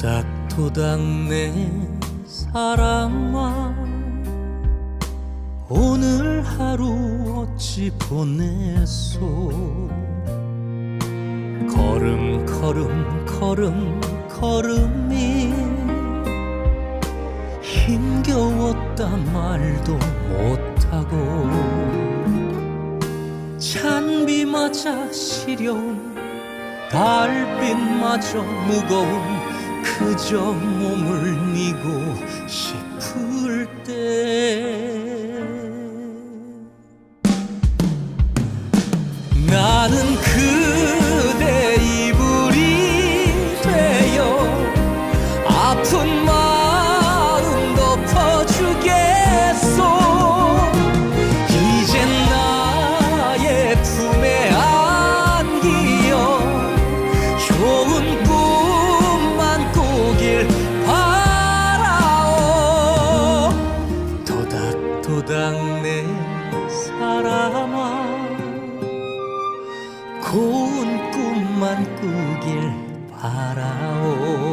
도닥도닥 내 사랑아 오늘 하루 어찌 보냈소? 걸음 걸음 걸음 걸음이 힘겨웠다 말도 못하고 찬비마저 시려운 달빛마저 무거운 그저 몸을 미고 싶을 때. 나는 도닥도닥 내 사람아 고운 꿈만 꾸길 바라오.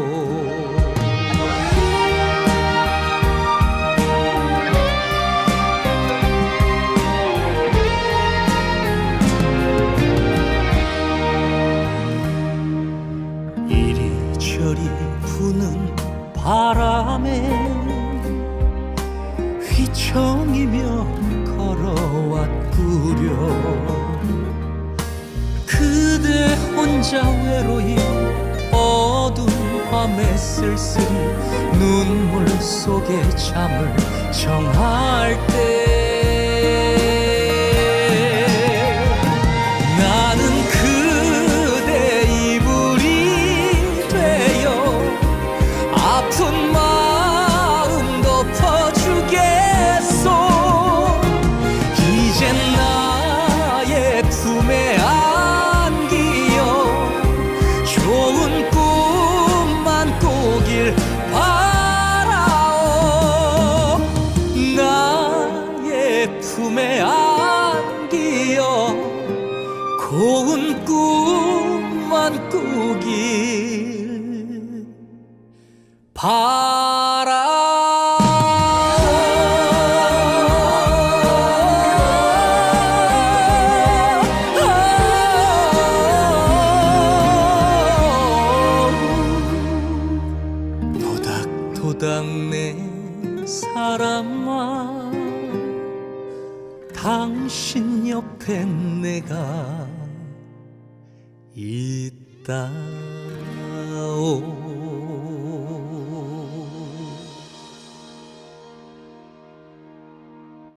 이리저리 부는 바람에 휘청이며 걸어왔구려. 그대 혼자 외로이 어두운 밤에 쓸쓸히 눈물 속에 잠을 청할 때 품에 안기어 고운 꿈만 꾸길 바라. 도닥도닥 내 사람아 당신 옆에 내가 있다오